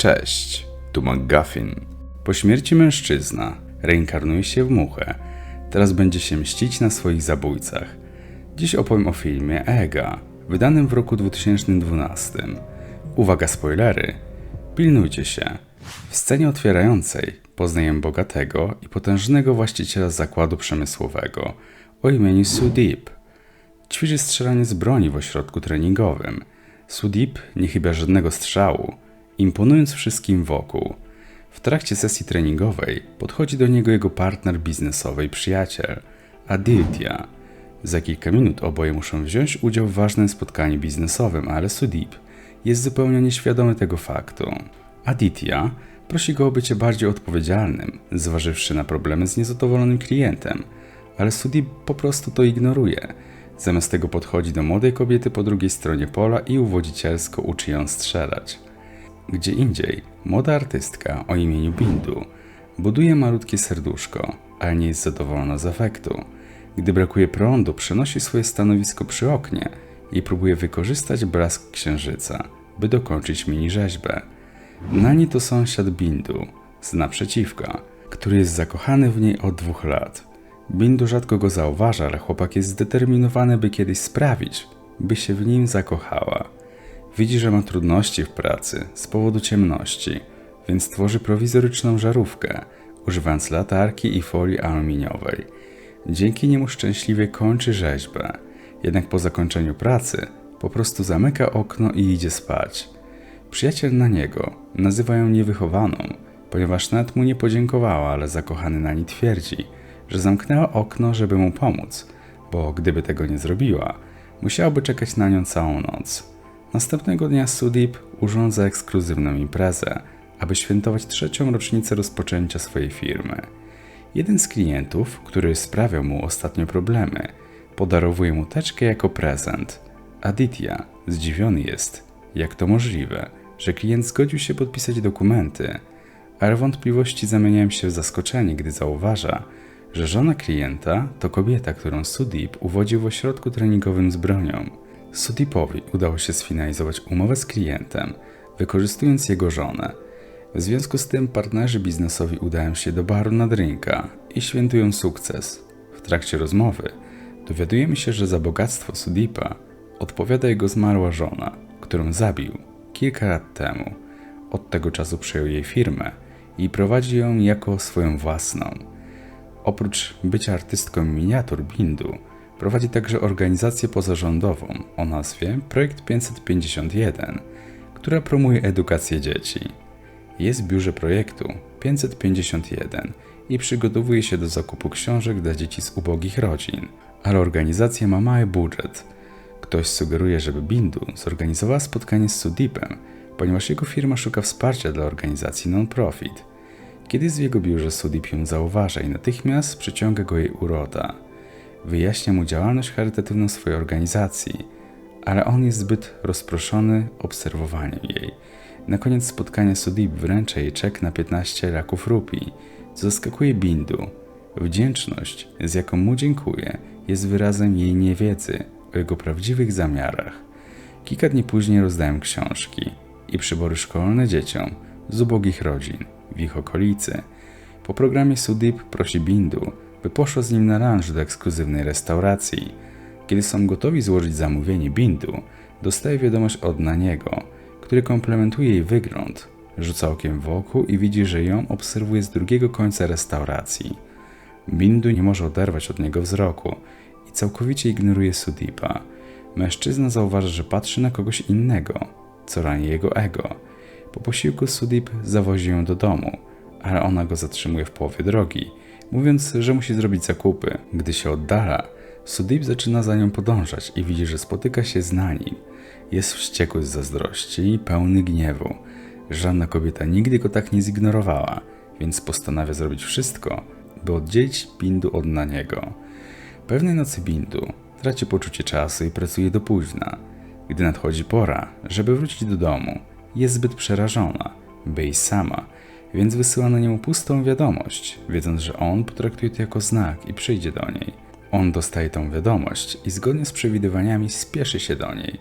Cześć, tu McGuffin. Po śmierci mężczyzna reinkarnuje się w muchę. Teraz będzie się mścić na swoich zabójcach. Dziś opowiem o filmie Ega, wydanym w roku 2012. Uwaga, spoilery! Pilnujcie się. W scenie otwierającej poznajemy bogatego i potężnego właściciela zakładu przemysłowego o imieniu Sudip. Ćwiczy strzelanie z broni w ośrodku treningowym. Sudip nie chyba żadnego strzału, imponując wszystkim wokół. W trakcie sesji treningowej podchodzi do niego jego partner biznesowy i przyjaciel, Aditya. Za kilka minut oboje muszą wziąć udział w ważnym spotkaniu biznesowym, ale Sudip jest zupełnie nieświadomy tego faktu. Aditya prosi go o bycie bardziej odpowiedzialnym, zważywszy na problemy z niezadowolonym klientem, ale Sudip po prostu to ignoruje. Zamiast tego podchodzi do młodej kobiety po drugiej stronie pola i uwodzicielsko uczy ją strzelać. Gdzie indziej, młoda artystka o imieniu Bindu buduje malutkie serduszko, ale nie jest zadowolona z efektu. Gdy brakuje prądu, przenosi swoje stanowisko przy oknie i próbuje wykorzystać blask księżyca, by dokończyć mini rzeźbę. Nani to sąsiad Bindu, z naprzeciwka, który jest zakochany w niej od dwóch lat. Bindu rzadko go zauważa, ale chłopak jest zdeterminowany, by kiedyś sprawić, by się w nim zakochała. Widzi, że ma trudności w pracy z powodu ciemności, więc tworzy prowizoryczną żarówkę, używając latarki i folii aluminiowej. Dzięki niemu szczęśliwie kończy rzeźbę, jednak po zakończeniu pracy po prostu zamyka okno i idzie spać. Przyjaciel na niego nazywa ją niewychowaną, ponieważ nawet mu nie podziękowała, ale zakochany na niej twierdzi, że zamknęła okno, żeby mu pomóc, bo gdyby tego nie zrobiła, musiałaby czekać na nią całą noc. Następnego dnia Sudip urządza ekskluzywną imprezę, aby świętować trzecią rocznicę rozpoczęcia swojej firmy. Jeden z klientów, który sprawiał mu ostatnio problemy, podarowuje mu teczkę jako prezent. Aditya zdziwiony jest, jak to możliwe, że klient zgodził się podpisać dokumenty, ale wątpliwości zamieniają się w zaskoczenie, gdy zauważa, że żona klienta to kobieta, którą Sudip uwodził w ośrodku treningowym z bronią. Sudipowi udało się sfinalizować umowę z klientem, wykorzystując jego żonę. W związku z tym partnerzy biznesowi udają się do baru na drinka i świętują sukces. W trakcie rozmowy dowiadujemy się, że za bogactwo Sudipa odpowiada jego zmarła żona, którą zabił kilka lat temu. Od tego czasu przejął jej firmę i prowadzi ją jako swoją własną. Oprócz bycia artystką miniatur Bindu, prowadzi także organizację pozarządową o nazwie Projekt 551, która promuje edukację dzieci. Jest w biurze projektu 551 i przygotowuje się do zakupu książek dla dzieci z ubogich rodzin, ale organizacja ma mały budżet. Ktoś sugeruje, żeby Bindu zorganizowała spotkanie z Sudipem, ponieważ jego firma szuka wsparcia dla organizacji non-profit. Kiedy jest w jego biurze, Sudip ją zauważa i natychmiast przyciąga go jej uroda. Wyjaśnia mu działalność charytatywną swojej organizacji, ale on jest zbyt rozproszony obserwowaniem jej. Na koniec spotkania Sudip wręcza jej czek na 15 raków rupii, co zaskakuje Bindu. Wdzięczność, z jaką mu dziękuję, jest wyrazem jej niewiedzy o jego prawdziwych zamiarach. Kilka dni później rozdają książki i przybory szkolne dzieciom z ubogich rodzin w ich okolicy. Po programie Sudip prosi Bindu, by poszła z nim na lunch do ekskluzywnej restauracji. Kiedy są gotowi złożyć zamówienie Bindu, dostaje wiadomość od Naniego, który komplementuje jej wygląd. Rzuca okiem wokół i widzi, że ją obserwuje z drugiego końca restauracji. Bindu nie może oderwać od niego wzroku i całkowicie ignoruje Sudipa. Mężczyzna zauważa, że patrzy na kogoś innego, co rani jego ego. Po posiłku Sudip zawozi ją do domu, ale ona go zatrzymuje w połowie drogi, mówiąc, że musi zrobić zakupy. Gdy się oddala, Sudip zaczyna za nią podążać i widzi, że spotyka się z Nanim. Jest wściekły z zazdrości i pełny gniewu. Żadna kobieta nigdy go tak nie zignorowała, więc postanawia zrobić wszystko, by oddzielić Bindu od Naniego. Pewnej nocy Bindu traci poczucie czasu i pracuje do późna. Gdy nadchodzi pora, żeby wrócić do domu, jest zbyt przerażona, by iść sama, więc wysyła na nią pustą wiadomość, wiedząc, że on potraktuje to jako znak i przyjdzie do niej. On dostaje tą wiadomość i zgodnie z przewidywaniami spieszy się do niej.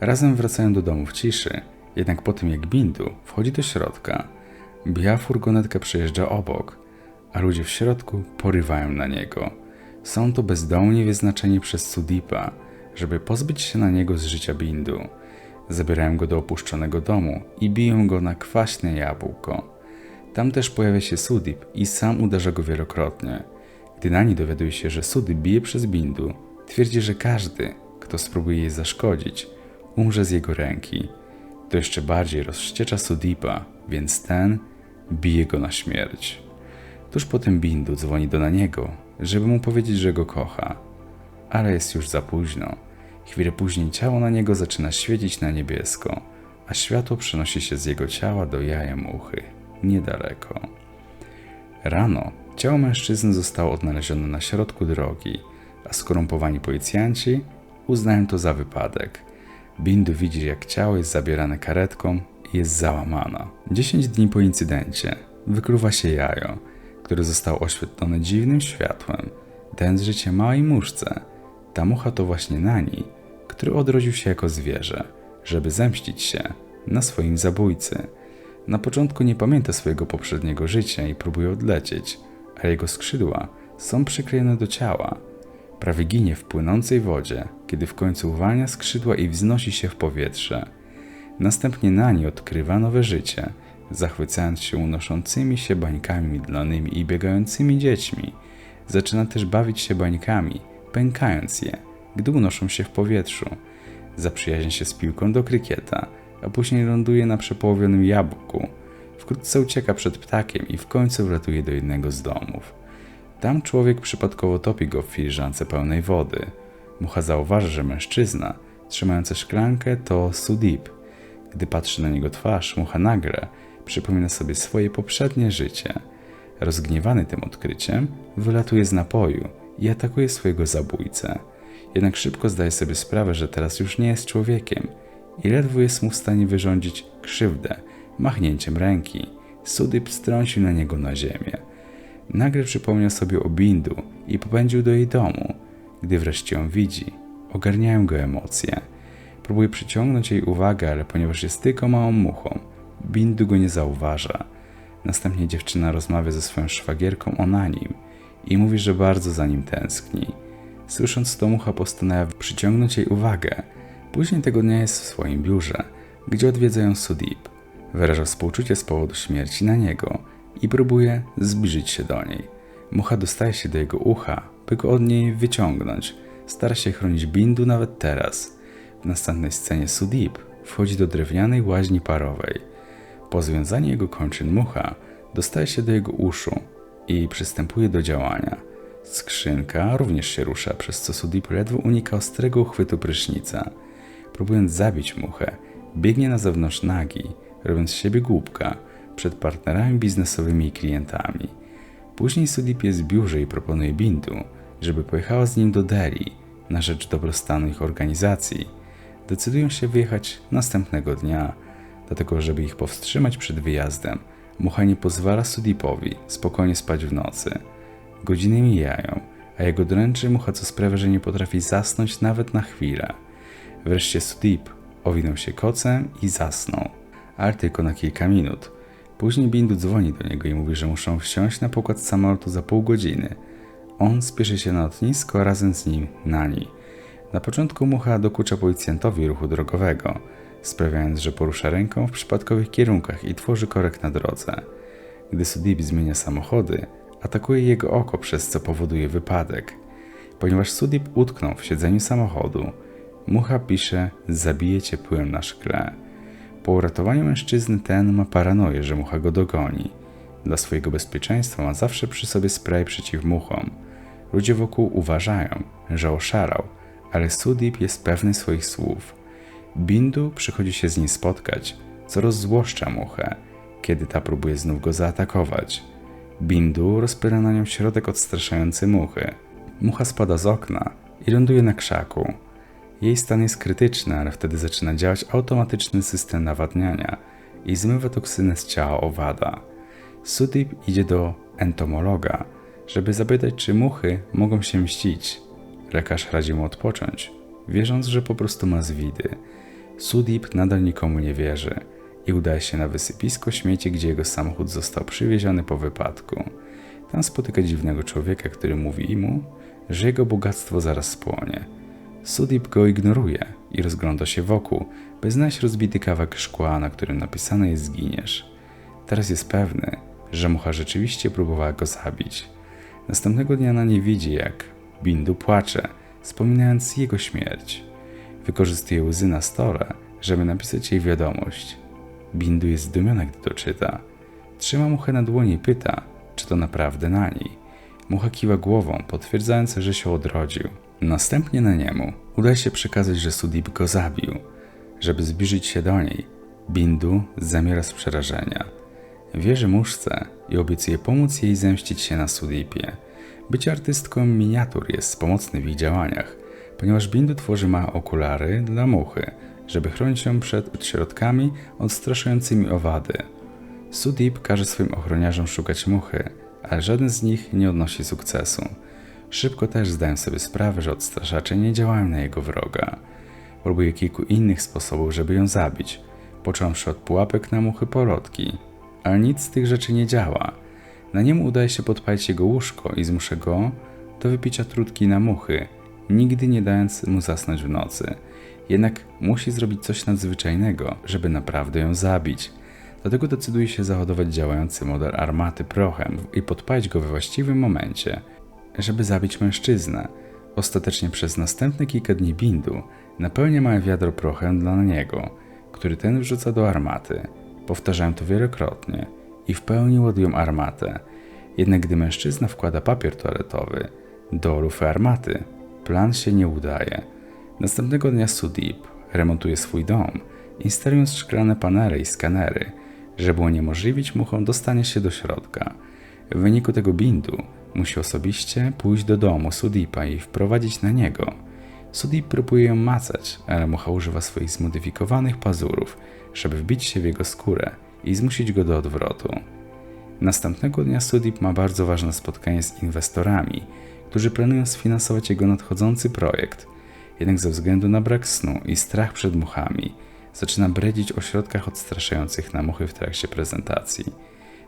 Razem wracają do domu w ciszy Jednak po tym jak Bindu wchodzi do środka, biała furgonetka przejeżdża obok, a ludzie w środku porywają na niego. Są to bezdomni wyznaczeni przez Sudipa, żeby pozbyć się na niego z życia Bindu. Zabierają go do opuszczonego domu i biją go na kwaśne jabłko. Tam też pojawia się Sudip i sam uderza go wielokrotnie. Gdy Nani dowiaduje się, że Sudip bije przez Bindu, twierdzi, że każdy, kto spróbuje jej zaszkodzić, umrze z jego ręki. To jeszcze bardziej rozwściecza Sudipa, więc ten bije go na śmierć. Tuż potem Bindu dzwoni do Naniego, żeby mu powiedzieć, że go kocha. Ale jest już za późno. Chwilę później ciało na niego zaczyna świecić na niebiesko, a światło przenosi się z jego ciała do jaja muchy, niedaleko. Rano ciało mężczyzny zostało odnalezione na środku drogi, a skorumpowani policjanci uznają to za wypadek. Bindu widzi, jak ciało jest zabierane karetką i jest załamana. 10 dni po incydencie wykluwa się jajo, które zostało oświetlone dziwnym światłem, dając życie małej muszce. Ta mucha to właśnie Nani, który odrodził się jako zwierzę, żeby zemścić się na swoim zabójcy. Na początku nie pamięta swojego poprzedniego życia i próbuje odlecieć, a jego skrzydła są przyklejone do ciała. Prawie ginie w płynącej wodzie, kiedy w końcu uwalnia skrzydła i wznosi się w powietrze. Następnie Nani odkrywa nowe życie, zachwycając się unoszącymi się bańkami mydlanymi i biegającymi dziećmi. Zaczyna też bawić się bańkami, pękając je, gdy unoszą się w powietrzu. Zaprzyjaźnia się z piłką do krykieta, a później ląduje na przepołowionym jabłku. Wkrótce ucieka przed ptakiem i w końcu wlatuje do jednego z domów. Tam człowiek przypadkowo topi go w filiżance pełnej wody. Mucha zauważa, że mężczyzna, trzymający szklankę, to Sudip. Gdy patrzy na niego twarz, mucha nagle przypomina sobie swoje poprzednie życie. Rozgniewany tym odkryciem, wylatuje z napoju i atakuje swojego zabójcę. Jednak szybko zdaje sobie sprawę, że teraz już nie jest człowiekiem i ledwo jest mu w stanie wyrządzić krzywdę machnięciem ręki. Sudyp strącił na niego na ziemię. Nagle przypomniał sobie o Bindu i popędził do jej domu. Gdy wreszcie ją widzi, ogarniają go emocje. Próbuje przyciągnąć jej uwagę, ale ponieważ jest tylko małą muchą, Bindu go nie zauważa. Następnie dziewczyna rozmawia ze swoją szwagierką o na nim i mówi, że bardzo za nim tęskni. Słysząc to, mucha postanawia przyciągnąć jej uwagę. Później tego dnia jest w swoim biurze, gdzie odwiedzają Sudip. Wyraża współczucie z powodu śmierci na niego i próbuje zbliżyć się do niej. Mucha dostaje się do jego ucha, by go od niej wyciągnąć. Stara się chronić Bindu nawet teraz. W następnej scenie Sudip wchodzi do drewnianej łaźni parowej. Po związaniu jego kończyn mucha dostaje się do jego uszu i przystępuje do działania. Skrzynka również się rusza, przez co Sudip ledwo unika ostrego uchwytu prysznica. Próbując zabić muchę, biegnie na zewnątrz nagi, robiąc z siebie głupka przed partnerami biznesowymi i klientami. Później Sudip jest w biurze i proponuje Bindu, żeby pojechała z nim do Delhi na rzecz dobrostanu ich organizacji. Decydują się wyjechać następnego dnia, dlatego żeby ich powstrzymać przed wyjazdem, Mucha nie pozwala Sudipowi spokojnie spać w nocy. Godziny mijają, a jego dręczy mucha, co sprawia, że nie potrafi zasnąć nawet na chwilę. Wreszcie Sudip owinął się kocem i zasnął, ale tylko na kilka minut. Później Bindu dzwoni do niego i mówi, że muszą wsiąść na pokład samolotu za pół godziny. On spieszy się na lotnisko, razem z nim Nani. Na początku mucha dokucza policjantowi ruchu drogowego, sprawiając, że porusza ręką w przypadkowych kierunkach i tworzy korek na drodze. Gdy Sudip zmienia samochody, atakuje jego oko, przez co powoduje wypadek. Ponieważ Sudip utknął w siedzeniu samochodu, mucha pisze zabije cię na szkle. Po uratowaniu mężczyzny ten ma paranoję, że mucha go dogoni. Dla swojego bezpieczeństwa ma zawsze przy sobie spray przeciw muchom. Ludzie wokół uważają, że oszarał, ale Sudip jest pewny swoich słów. Bindu przychodzi się z nim spotkać, co rozzłoszcza muchę, kiedy ta próbuje znów go zaatakować. Bindu rozpyla na nią środek odstraszający muchy. Mucha spada z okna i ląduje na krzaku. Jej stan jest krytyczny, ale wtedy zaczyna działać automatyczny system nawadniania i zmywa toksynę z ciała owada. Sudip idzie do entomologa, żeby zapytać, czy muchy mogą się mścić. Lekarz radzi mu odpocząć, wierząc, że po prostu ma zwidy. Sudip nadal nikomu nie wierzy i udaje się na wysypisko śmieci, gdzie jego samochód został przywieziony po wypadku. Tam spotyka dziwnego człowieka, który mówi mu, że jego bogactwo zaraz spłonie. Sudip go ignoruje i rozgląda się wokół, by znaleźć rozbity kawałek szkła, na którym napisane jest zginiesz. Teraz jest pewny, że mucha rzeczywiście próbowała go zabić. Następnego dnia na nie widzi, jak Bindu płacze, wspominając jego śmierć. Wykorzystuje łzy na stole, żeby napisać jej wiadomość. Bindu jest zdumiona, gdy to czyta. Trzyma muchę na dłoni i pyta, czy to naprawdę na niej. Mucha kiwa głową, potwierdzając, że się odrodził. Następnie na niemu udaje się przekazać, że Sudip go zabił. Żeby zbliżyć się do niej, Bindu zamiera z przerażenia. Wierzy muszce i obiecuje pomóc jej zemścić się na Sudipie. Bycie artystką miniatur jest pomocny w ich działaniach, ponieważ Bindu tworzy małe okulary dla muchy, żeby chronić ją przed środkami odstraszającymi owady. Sudip każe swoim ochroniarzom szukać muchy, ale żaden z nich nie odnosi sukcesu. Szybko też zdają sobie sprawę, że odstraszacze nie działają na jego wroga. Próbuje kilku innych sposobów, żeby ją zabić, począwszy od pułapek na muchy polotki, ale nic z tych rzeczy nie działa. Na niemu udaje się podpalić jego łóżko i zmusza go do wypicia trutki na muchy, nigdy nie dając mu zasnąć w nocy. Jednak musi zrobić coś nadzwyczajnego, żeby naprawdę ją zabić. Dlatego decyduje się załadować działający model armaty prochem i podpalić go we właściwym momencie, żeby zabić mężczyznę. Ostatecznie przez następne kilka dni Bindu napełnia małe wiadro prochem dla niego, który ten wrzuca do armaty. Powtarzałem to wielokrotnie i w pełni ładują armatę. Jednak gdy mężczyzna wkłada papier toaletowy do lufy armaty, plan się nie udaje. Następnego dnia Sudip remontuje swój dom, instalując szklane panele i skanery, żeby uniemożliwić muchom dostanie się do środka. W wyniku tego bindu musi osobiście pójść do domu Sudipa i wprowadzić na niego. Sudip próbuje ją macać, ale mucha używa swoich zmodyfikowanych pazurów, żeby wbić się w jego skórę i zmusić go do odwrotu. Następnego dnia Sudip ma bardzo ważne spotkanie z inwestorami, którzy planują sfinansować jego nadchodzący projekt. Jednak ze względu na brak snu i strach przed muchami, zaczyna bredzić o środkach odstraszających na muchy w trakcie prezentacji.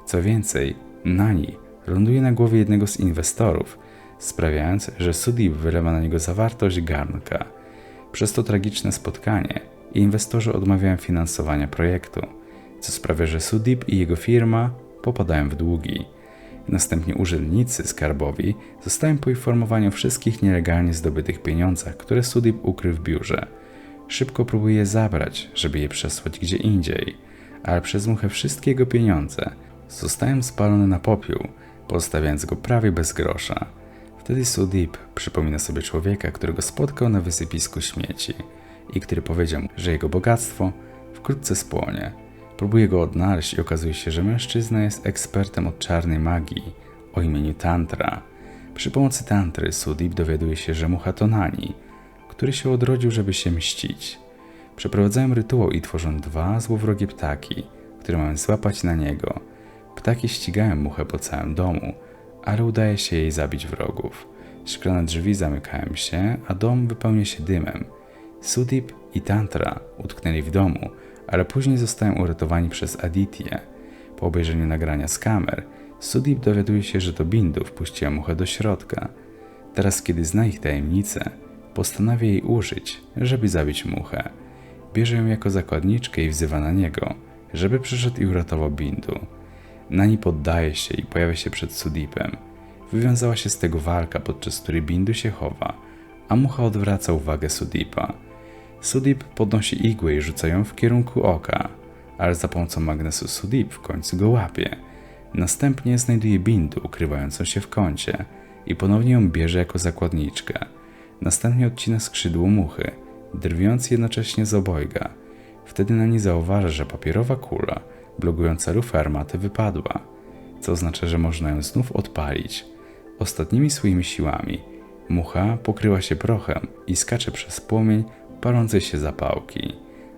Co więcej, Nani ląduje na głowie jednego z inwestorów, sprawiając, że Sudip wylewa na niego zawartość garnka. Przez to tragiczne spotkanie inwestorzy odmawiają finansowania projektu, co sprawia, że Sudip i jego firma popadają w długi. Następnie urzędnicy skarbowi zostają poinformowani o wszystkich nielegalnie zdobytych pieniądzach, które Sudip ukrył w biurze. Szybko próbuje je zabrać, żeby je przesłać gdzie indziej, ale przez muchę wszystkie jego pieniądze zostają spalone na popiół, pozostawiając go prawie bez grosza. Wtedy Sudip przypomina sobie człowieka, którego spotkał na wysypisku śmieci i który powiedział mu, że jego bogactwo wkrótce spłonie. Próbuje go odnaleźć i okazuje się, że mężczyzna jest ekspertem od czarnej magii o imieniu Tantra. Przy pomocy Tantry Sudip dowiaduje się, że mucha to Nani, który się odrodził, żeby się mścić. Przeprowadzają rytuał i tworzą dwa złowrogie ptaki, które mają złapać na niego. Ptaki ścigają muchę po całym domu, ale udaje się jej zabić wrogów. Szklane drzwi zamykają się, a dom wypełnia się dymem. Sudip i Tantra utknęli w domu, ale później zostają uratowani przez Aditya. Po obejrzeniu nagrania z kamer, Sudip dowiaduje się, że to Bindu wpuściła muchę do środka. Teraz, kiedy zna ich tajemnicę, postanawia jej użyć, żeby zabić muchę. Bierze ją jako zakładniczkę i wzywa na niego, żeby przyszedł i uratował Bindu. Nani poddaje się i pojawia się przed Sudipem. Wywiązała się z tego walka, podczas której Bindu się chowa, a mucha odwraca uwagę Sudipa. Sudip podnosi igłę i rzuca ją w kierunku oka, ale za pomocą magnesu Sudip w końcu go łapie. Następnie znajduje Bindu ukrywającą się w kącie i ponownie ją bierze jako zakładniczkę. Następnie odcina skrzydło muchy, drwiąc jednocześnie z obojga. Wtedy na nie zauważa, że papierowa kula blokująca lufę armaty wypadła, co oznacza, że można ją znów odpalić. Ostatnimi swoimi siłami mucha pokryła się prochem i skacze przez płomień palącej się zapałki,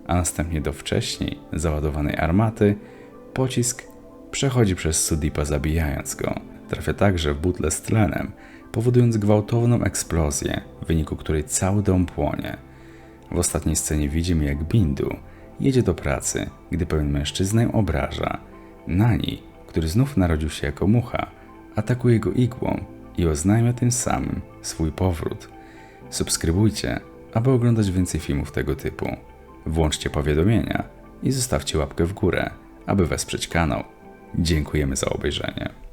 a następnie do wcześniej załadowanej armaty pocisk przechodzi przez Sudipa zabijając go. Trafia także w butle z tlenem, powodując gwałtowną eksplozję, w wyniku której cały dom płonie. W ostatniej scenie widzimy, jak Bindu jedzie do pracy, gdy pewien mężczyzna ją obraża. Nani, który znów narodził się jako mucha, atakuje go igłą i oznajmia tym samym swój powrót. Subskrybujcie, aby oglądać więcej filmów tego typu. Włączcie powiadomienia i zostawcie łapkę w górę, aby wesprzeć kanał. Dziękujemy za obejrzenie.